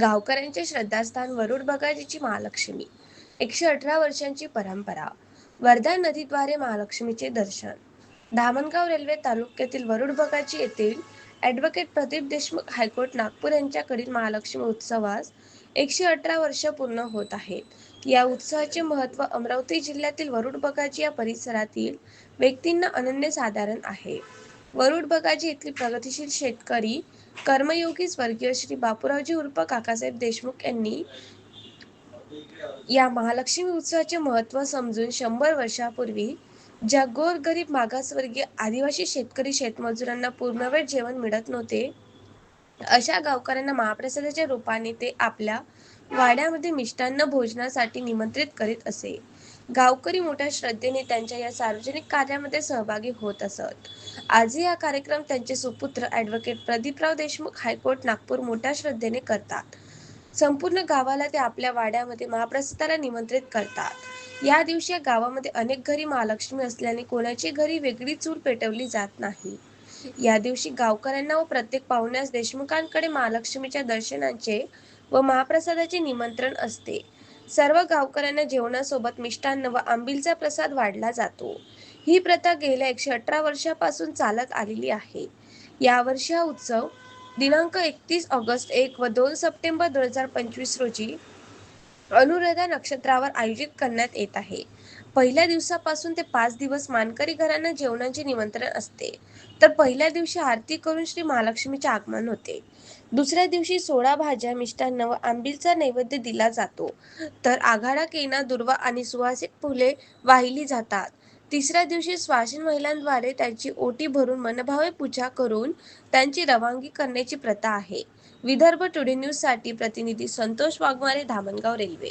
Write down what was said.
गावकऱ्यांचे श्रद्धास्थान वरुड बगाजीची महालक्ष्मी. एकशे अठरा वर्षांची परंपरा. वर्धा नदीद्वारे महालक्ष्मीचे दर्शन. धामणगाव रेल्वे तालुक्यातील वरुड बगाजी येथील advocate Pradeep Deshmukh high court Nagpur यांच्याकडील महालक्ष्मी उत्सवास एकशे अठरा वर्ष पूर्ण होत आहेत. या उत्सवाचे महत्त्व अमरावती जिल्ह्यातील वरुड बगाजी या परिसरातील व्यक्तींना अनन्यसाधारण आहे. वरुड बगाजी येथील प्रगतिशील शेतकरी कर्मयोगी स्वर्गीय श्री बापूरावजी उर्फ काकासाहेब देशमुख यांनी या महालक्ष्मी उत्सवाचे महत्त्व समजून शंभर वर्षापूर्वी ज्या गोरगरीब मागासवर्गीय आदिवासी शेतकरी शेतमजुरांना पूर्णवेळ जेवण मिळत नव्हते अशा गावकऱ्यांना महाप्रसादाच्या रूपाने ते आपल्या वाड्यामध्ये मिष्टान्न भोजनासाठी निमंत्रित करीत असे. गावकरी मोठ्या श्रद्धेने त्यांच्या या सार्वजनिक कार्यामध्ये सहभागी होत असत. आजही हा कार्यक्रम त्यांचे सुपुत्र advocate Pradeeprao Deshmukh high court Nagpur मोठ्या श्रद्धेने करतात. संपूर्ण गावाला ते आपल्या वाड्यामध्ये महाप्रसादाला निमंत्रित करतात. या दिवशी या गावामध्ये अनेक घरी महालक्ष्मी असल्याने कोणाची घरी वेगळी चूल पेटवली जात नाही. या दिवशी गावकऱ्यांना व प्रत्येक पाहुण्यास देशमुखांकडे महालक्ष्मीच्या दर्शनाचे व महाप्रसादाचे निमंत्रण असते. सर्व गावकऱ्यांना जेवणासोबत मिष्टान्न व आंबीलचा प्रसाद वाढला जातो. ही प्रथा गेल्या एकशे अठरा वर्षापासून चालत आलेली आहे. यावर्षी हा उत्सव दिनांक एकतीस ऑगस्ट एक व दोन सप्टेंबर दोन हजार पंचवीस रोजी अनुराधा नक्षत्रावर आयोजित करण्यात येत आहे. पहिल्या दिवसापासून ते पाच दिवस मानकरी घरांना जेवणाचे निमंत्रण असते. तर पहिल्या दिवशी आरती करून श्री महालक्ष्मीचे आगमन होते. दुसऱ्या दिवशी सोळा भाज्या मिष्टान्न व आंबीलचा नैवेद्य दिला जातो. तर आघाडा केना दुर्वा आणि सुवासिक फुले वाहिली जातात. तिसऱ्या दिवशी स्वाशीन महिलांद्वारे त्यांची ओटी भरून मनभावे पूजा करून त्यांची रवानगी करण्याची प्रथा आहे. विदर्भ टुडे न्यूजसाठी प्रतिनिधी संतोष वाघमारे धामणगाव रेल्वे.